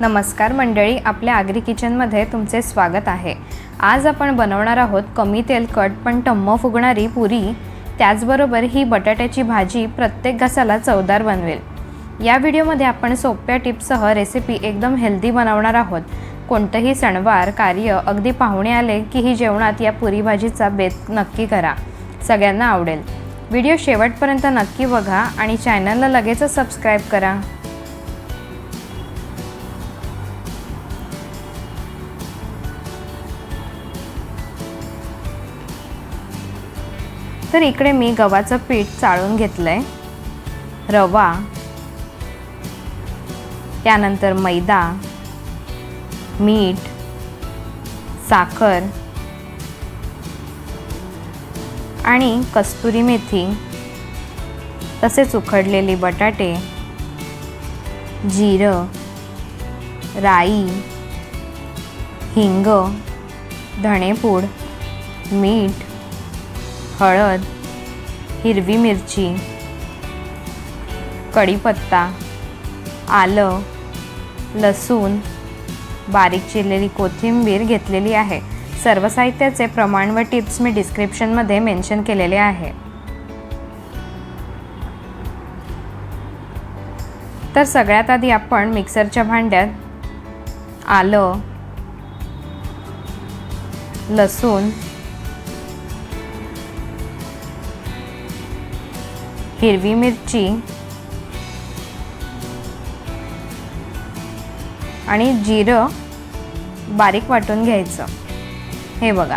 नमस्कार मंडळी आपल्या आगरी किचनमध्ये तुमचे स्वागत आहे. आज आपण बनवणार आहोत कमी तेलकट पण टम्म फुगणारी पुरी. त्याचबरोबर ही बटाट्याची भाजी प्रत्येक घासाला चवदार बनवेल. या व्हिडिओमध्ये आपण सोप्या टिप्ससह रेसिपी एकदम हेल्दी बनवणार आहोत. कोणतंही सणवार कार्य अगदी पाहुणे आले की ही जेवणात या पुरी भाजीचा बेत नक्की करा. सगळ्यांना आवडेल. व्हिडिओ शेवटपर्यंत नक्की बघा आणि चॅनलला लगेचच सबस्क्राईब करा. तर इकडे मी गव्हाचं पीठ चाळून घेतलं आहे रवा. त्यानंतर मैदा. मीठ. साखर. आणि कस्तुरी मेथी. तसेच उखडलेली बटाटे. जिरं. राई. हिंग. धणेपूड. मीठ. हळद हिरवी मिरची कढीपत्ता आलं लसूण बारीक चिरलेली कोथिंबीर घेतलेली आहे. सर्व साहित्याचे प्रमाण व टिप्स मी डिस्क्रिप्शनमध्ये मेन्शन केलेले आहे. तर सगळ्यात आधी आपण मिक्सरच्या भांड्यात आलं लसूण हिरवी मिरची आणि जिरं बारीक वाटून घ्यायचं. हे बघा.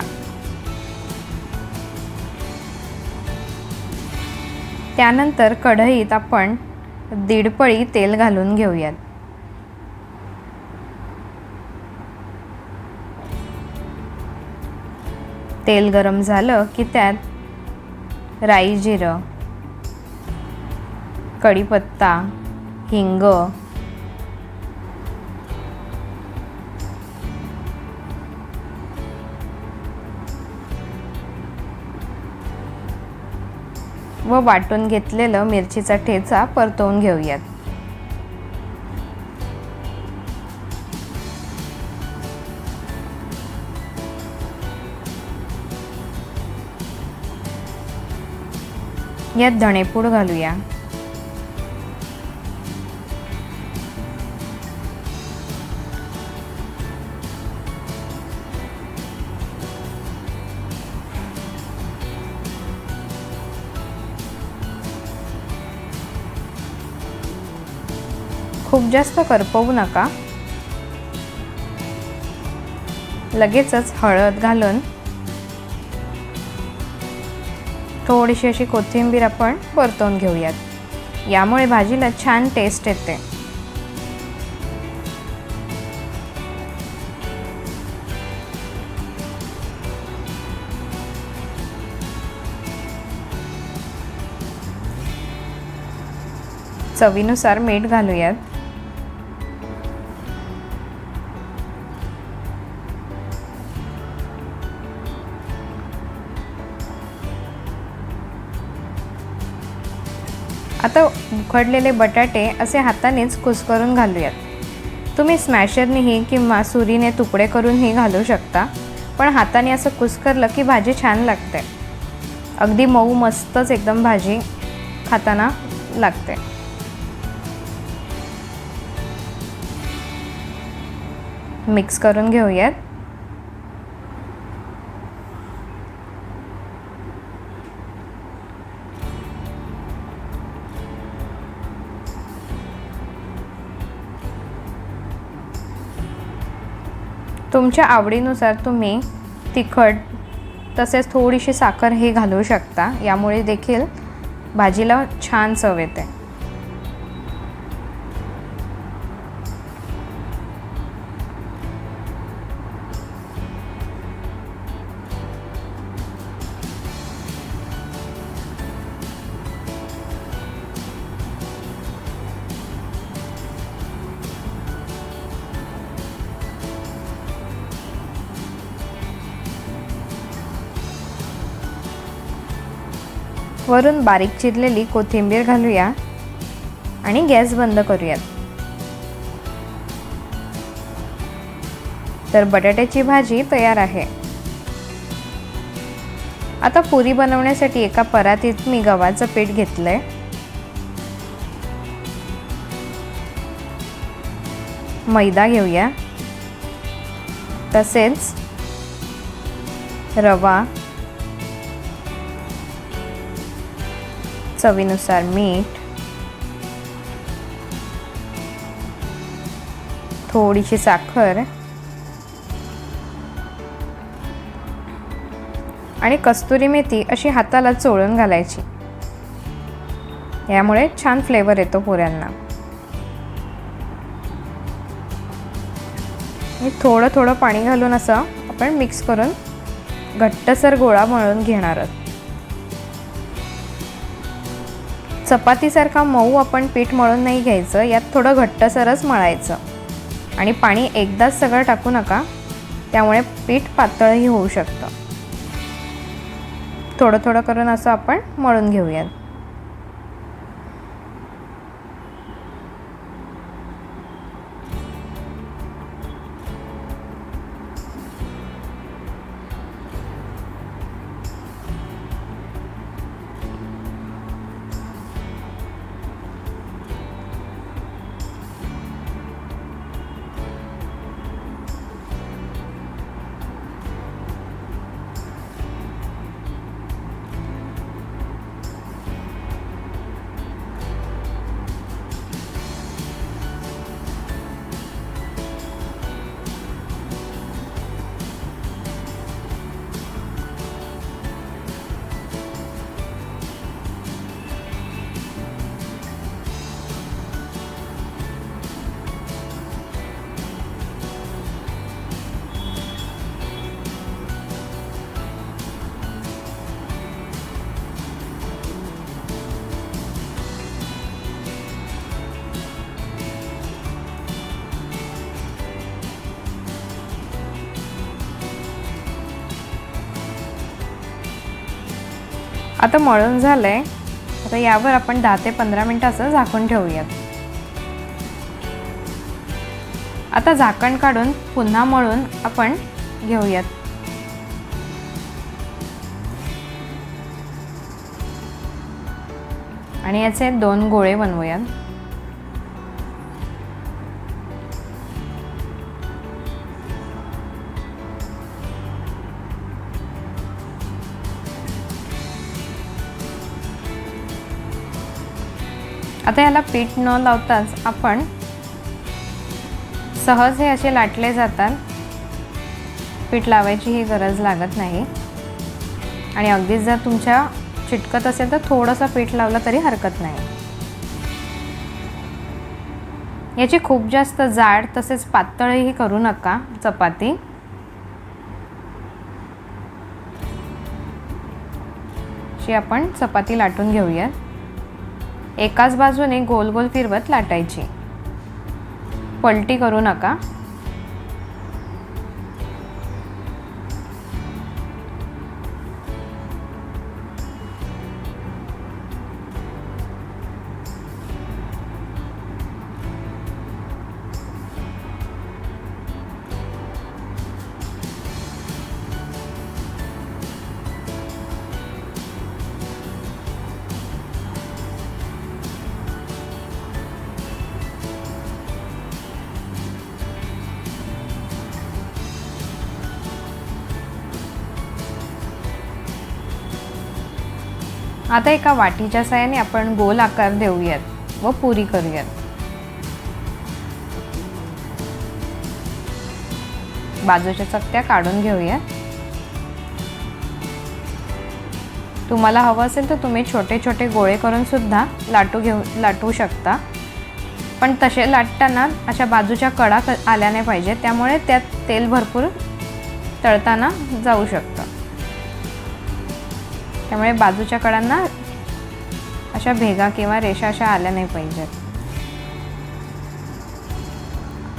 त्यानंतर कढईत आपण दीडपळी तेल घालून घेऊयात. तेल गरम झालं की त्यात राई जिरं कढीपत्ता हिंग. व वाटून घेतलेलं मिरचीचा ठेचा परतवून घेऊयात. यात धणेपूड घालूया. खूप जास्त करपवू नका. लगेचच हळद घालून थोडीशी अशी कोथिंबीर आपण परतवून घेऊयात. यामुळे भाजीला छान टेस्ट येते. चवीनुसार मीठ घालूयात. आता उखडलेले बटाटे असे हातानेच कुस्करून घालूयात. तुम्ही स्मॅशरनेही किंवा सुरीने तुकडे करूनही घालू शकता पण हाताने असं कुस्करलं की भाजी छान लागते. अगदी मऊ मस्तच एकदम भाजी खाताना लागते. मिक्स करून घेऊयात. तुमच्या आवडीनुसार तुम्ही तिखट तसेच थोडीशी साखर हे घालू शकता. यामुळे देखील भाजीला छान चव येते. वरून बारीक चिरलेली कोथिंबीर घालूया आणि गॅस बंद करूयात. तर बटाट्याची भाजी तयार आहे. आता पुरी बनवण्यासाठी एका परातीत मी गव्हाचं पीठ घेतलंय. मैदा घेऊया. तसेच रवा चवीनुसार मीठ. थोडीशी साखर. आणि कस्तुरी मेथी अशी हाताला चोळून घालायची. यामुळे छान फ्लेवर येतो पोऱ्यांना. थोडं थोडं पाणी घालून असं आपण मिक्स करून घट्टसर गोळा मळून घेणार आहोत. चपातीसारखा मऊ आपण पीठ मळून नाही घ्यायचं यात थोडं घट्टसरच मळायचं. आणि पाणी एकदाच सगळं टाकू नका त्यामुळे पीठ पातळही होऊ शकतं. थोडं थोडं करून असं आपण मळून घेऊयात. आता मळून झालंय. आता यावर आपण दहा ते पंधरा मिनटं असं झाकून ठेवूयात. आता झाकण काढून पुन्हा मळून आपण घेऊयात. आणि याचे दोन गोळे बनवूयात. आता याला पीठ न लावताच आपण सहज हे असे लाटले जातात. पीठ लावायची ही गरज लागत नाही. आणि अगदीच जर तुमच्या चिटकत असेल तर थोडंसं पीठ लावलं तरी हरकत नाही. याची खूप जास्त जाड तसेच पातळही करू नका चपाती. आपण चपाती लाटून घेऊयात. एकाच बाजूने गोल गोल फिरवत लाटायची. पलटी करू नका. आता एका वाटीच्या सहाय्याने आपण गोल आकार देऊयात व पुरी करूयात. बाजूच्या चकत्या काढून घेऊया तुम्हाला हवं असेल तर तुम्ही छोटे छोटे गोळे करून सुद्धा लाटू घेऊ लाटू शकता. पण तसे लाटताना अशा बाजूच्या कडा क आल्या नाही पाहिजे त्यामुळे त्यात तेल भरपूर तळताना जाऊ शकतं. त्यामुळे बाजूच्या कडांना अशा भेगा किंवा रेषा अशा आल्या नाही पाहिजेत.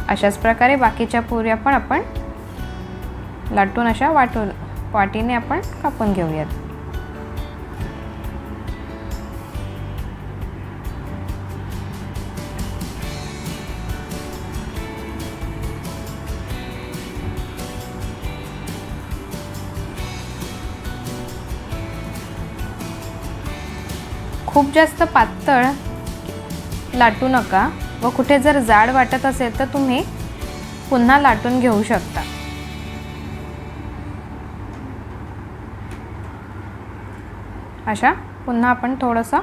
अशाच प्रकारे बाकीच्या पुऱ्या पण आपण लाटून अशा वाटून वाटीने आपण कापून घेऊयात. खूप जास्त पातळ लाटू नका व कुठे जर जाड वाटत असेल तर तुम्ही पुन्हा लाटून घेऊ शकता. अशा पुन्हा आपण थोडंसं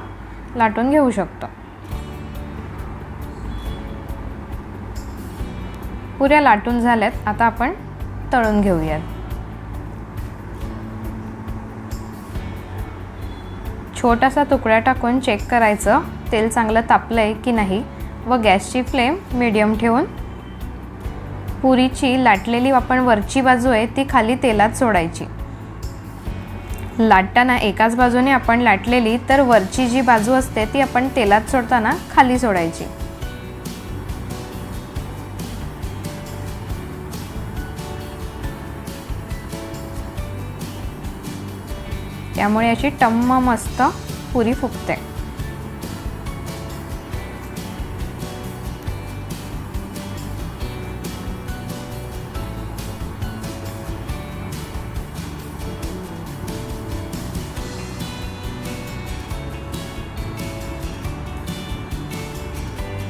लाटून घेऊ शकतो. पुऱ्या लाटून झाल्यात आता आपण तळून घेऊयात. छोटासा तुकडा टाकून चेक करायचं. तेल चांगलं तापलं आहे की नाही? व गॅसची फ्लेम मिडियम ठेवून पुरीची लाटलेली आपण वरची बाजू आहे ती खाली तेलात सोडायची. लाटताना एकाच बाजूने आपण लाटलेली तर वरची जी बाजू असते ती आपण तेलात सोडताना खाली सोडायची. त्यामुळे याची टम्म मस्त पुरी फुगते.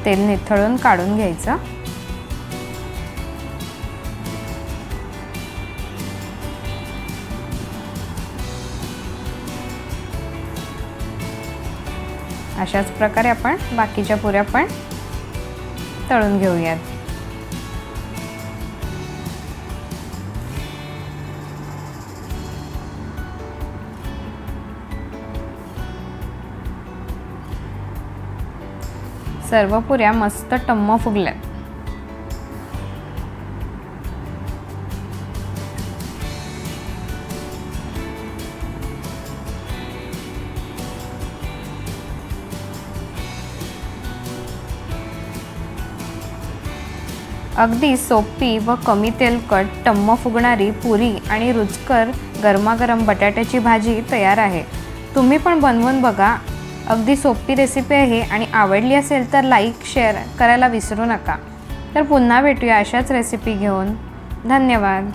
तेल निथळून काढून घ्यायचं. अशाच प्रकारे आपण बाकीच्या पुऱ्या पण तळून घेऊयात. सर्व पुऱ्या मस्त टम्म फुगल्यात. अगदी सोपी व कमी तेलकट टम्म फुगणारी पुरी आणि रुचकर गरमागरम बटाट्याची भाजी तयार आहे. तुम्ही पण बनवून बघा. अगदी सोपी रेसिपी आहे आणि आवडली असेल तर लाईक शेअर करायला विसरू नका. तर पुन्हा भेटूया अशाच रेसिपी घेऊन. धन्यवाद.